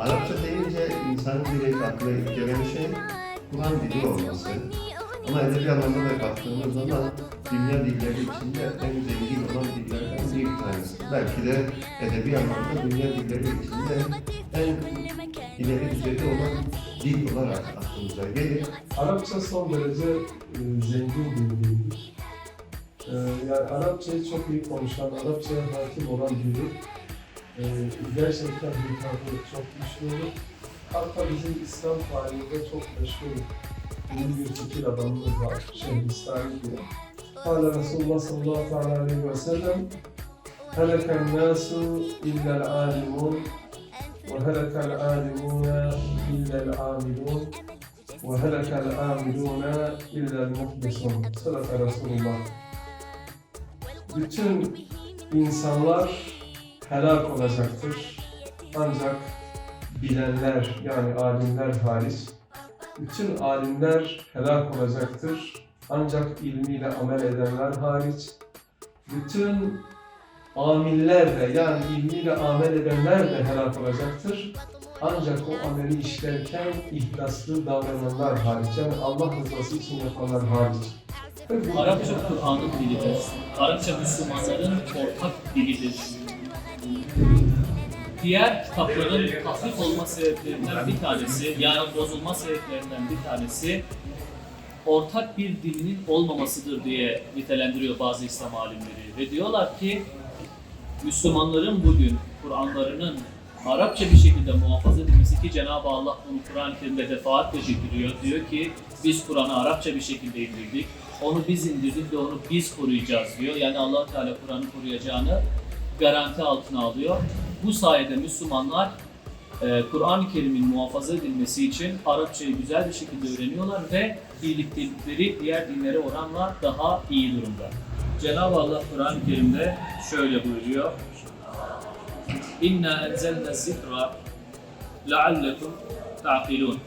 Arapça deyince insanın direkt akla gelen şey Kur'an dili olması. Ama edebi anlamda baktığımız zaman dünya dilleri içinde en zengin olan dillerden bir tanesi. Belki de edebi anlamda dünya dilleri içinde en ileri düzeyde olan dil olarak aklımıza gelir. Arapça son derece e, zengin bir dildir. E, yani Arapçayı çok iyi konuşan, Arapçaya hakim olan biri e, gerçekten hitabı çok güçlü olur. Hatta bizim İslam tarihinde çok meşhur ünlü bir fikir adamımız var, Şeyhülislam diye. Kâle Resulullah sallallahu aleyhi ve sellem Helekel nâsu illel âlimun ve helekel âlimûne illel âmilûn وهلك العاملون إلا المخلصون. Sadaka Resulullah. Bütün insanlar helak olacaktır. Ancak bilenler yani alimler hariç bütün alimler helak olacaktır. Ancak ilmiyle amel edenler hariç bütün amiller de yani ilmiyle amel edenler de helak olacaktır. Ancak o ameli işlerken ihlaslı davrananlar hariç, yani Allah rızası için yapanlar hariç. Ve Arapça Kur'an'ın dilidir. Arapça Müslümanların ortak dilidir. Diğer kitapların tahrif olma sebeplerinden bir tanesi, yani bozulma sebeplerinden bir tanesi ortak bir dilinin olmamasıdır diye nitelendiriyor bazı İslam alimleri. Ve diyorlar ki Müslümanların bugün Kur'anlarının Arapça bir şekilde muhafaza edilmesi ki Cenab-ı Allah bunu Kur'an-ı Kerim'de defaatle bildiriyor. Diyor ki biz Kur'an'ı Arapça bir şekilde indirdik. Onu biz indirdik ve onu biz koruyacağız diyor. Yani allah Teala Kur'an'ı koruyacağını garanti altına alıyor. Bu sayede Müslümanlar e, Kur'an-ı Kerim'in muhafaza edilmesi için Arapçayı güzel bir şekilde öğreniyorlar ve birliktelikleri diğer dinlere oranla daha iyi durumda. Cenab-ı Allah Kur'an-ı Kerim'de şöyle buyuruyor. İnna enzelne zikra leallekum ta'kilun.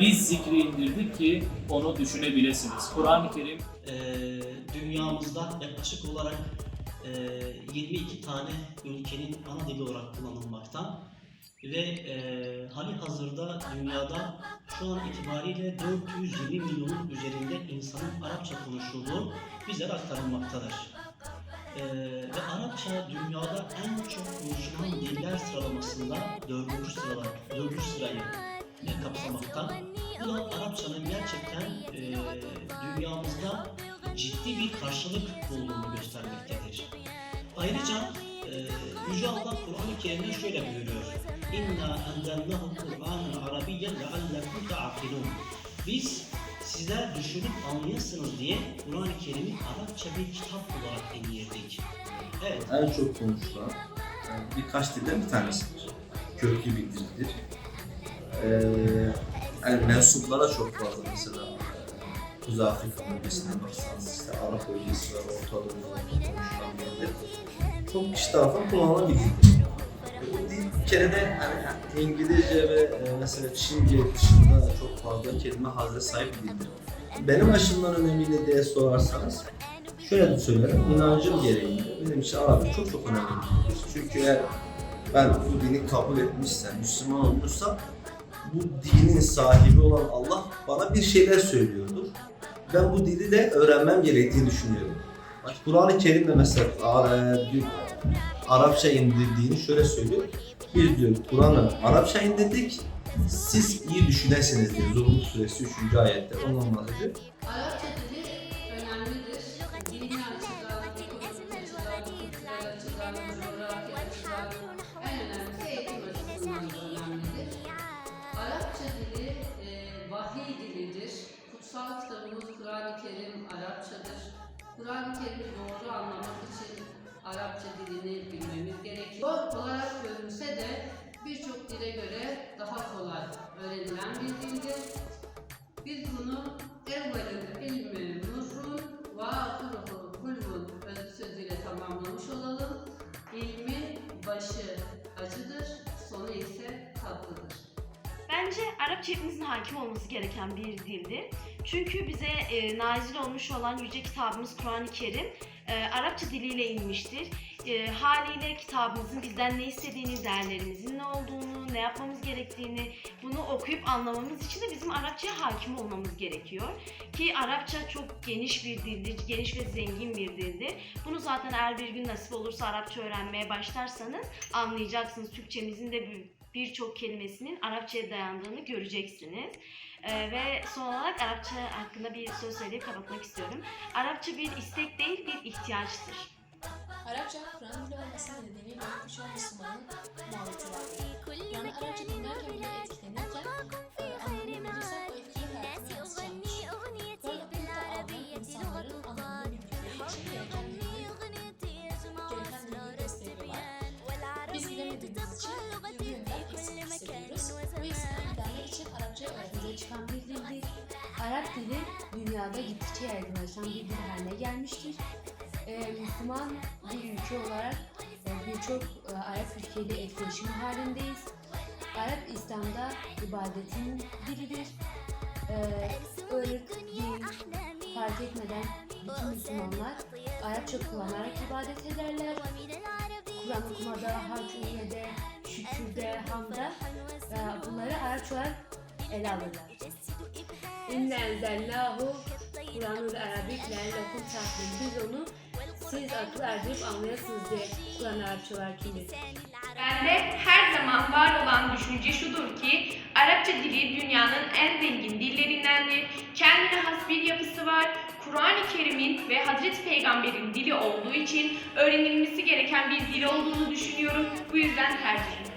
Biz zikri indirdik ki onu düşünebilirsiniz. Kur'an-ı Kerim Ee, dünyamızda yaklaşık olarak e, 22 tane ülkenin ana dili olarak kullanılmakta ve e, hali hazırda dünyada şu an itibariyle 420 milyonun üzerinde insanın Arapça konuşulduğu bizlere aktarılmaktadır. Ee, ve Arapça dünyada en çok konuşulan diller sıralamasında dördüncü sırada, dördüncü sırayı e, kapsamakta. Bu da Arapçanın gerçekten e, dünyamızda ciddi bir karşılık bulduğunu göstermektedir. Ayrıca e, Yüce Allah Kur'an-ı Kerim'de şöyle buyuruyor. İnna enzelnahu Kur'anen Arabiyyen leallekum ta'akilun. Biz sizler düşünüp anlayasınız diye Kur'an-ı Kerim'i Arapça bir kitap olarak indirdik. Evet, en çok konuşulan birkaç dilden bir tanesidir. Köklü bir dildir. Ee, yani mensuplara çok fazla mesela Kuzey Afrika bölgesine baksanız işte Arap bölgesi var, Orta konuşulan dildir. Çok kişi tarafından kullanılan bir dildir. Bu dil bir kere de hani İngilizce ve e, mesela Çince dışında çok fazla kelime hazine sahip bir. Benim açımdan önemli ne diye sorarsanız şöyle de söylerim, inancım gereğince benim için Arapça çok çok önemli dildir. Çünkü eğer ben bu dini kabul etmişsem, Müslüman olmuşsam bu dinin sahibi olan Allah bana bir şeyler söylüyordur. Ben bu dili de öğrenmem gerektiğini düşünüyorum. Kur'an-ı Kerim'de mesela Arapça indirdiğini şöyle söylüyor. Biz diyor Kur'an'ı Arapça indirdik, siz iyi düşünesiniz diyor. Zuhruf suresi 3. ayette. Ondan bahsediyor. Kur'an-ı Kerim'i doğru anlamak için Arapça dilini bilmemiz gerekiyor. Zor olarak görünse de birçok dile göre daha kolay öğrenilen bir dildir. Biz bunu evvelinde ilmi nurun ve ahiruhu hulmun öz sözüyle tamamlamış olalım. İlmin başı acıdır. Bence Arapça hepimizin hakim olması gereken bir dildir. Çünkü bize e, nazil olmuş olan yüce kitabımız Kur'an-ı Kerim e, Arapça diliyle inmiştir. E, haliyle kitabımızın bizden ne istediğini, değerlerimizin ne olduğunu, ne yapmamız gerektiğini bunu okuyup anlamamız için de bizim Arapçaya hakim olmamız gerekiyor. Ki Arapça çok geniş bir dildir, geniş ve zengin bir dildir. Bunu zaten eğer bir gün nasip olursa Arapça öğrenmeye başlarsanız anlayacaksınız. Türkçemizin de bir- birçok kelimesinin Arapçaya dayandığını göreceksiniz. Ee, ve son olarak Arapça hakkında bir söz söyleyip kapatmak istiyorum. Arapça bir istek değil, bir ihtiyaçtır. Arapça Kur'an dili olması nedeniyle birçok Müslümanın muhabbeti var. Yani Arapça dinlerken bile etkilenirken Arap dili dünyada gittikçe yaygınlaşan bir dil haline gelmiştir. Ee, Müslüman bir ülke olarak e, birçok e, Arap ülkeyle etkileşim halindeyiz. Arap İslam'da ibadetin dilidir. Ee, ırk, din fark etmeden bütün Müslümanlar Arapça kullanarak ibadet ederler. Kur'an okumada, harcumiyede, şükürde, hamda e, bunları Arapça olarak ele alırlar. İnne enzelnahu Kur'an'ın Arabik lekum tahmin. Biz onu siz akıl erdirip anlayasınız diye Kur'an Arapça olarak indirdik. Bende her zaman var olan düşünce şudur ki Arapça dili dünyanın en zengin dillerindendir. Kendine has bir yapısı var. Kur'an-ı Kerim'in ve Hazreti Peygamber'in dili olduğu için öğrenilmesi gereken bir dil olduğunu düşünüyorum. Bu yüzden tercihim.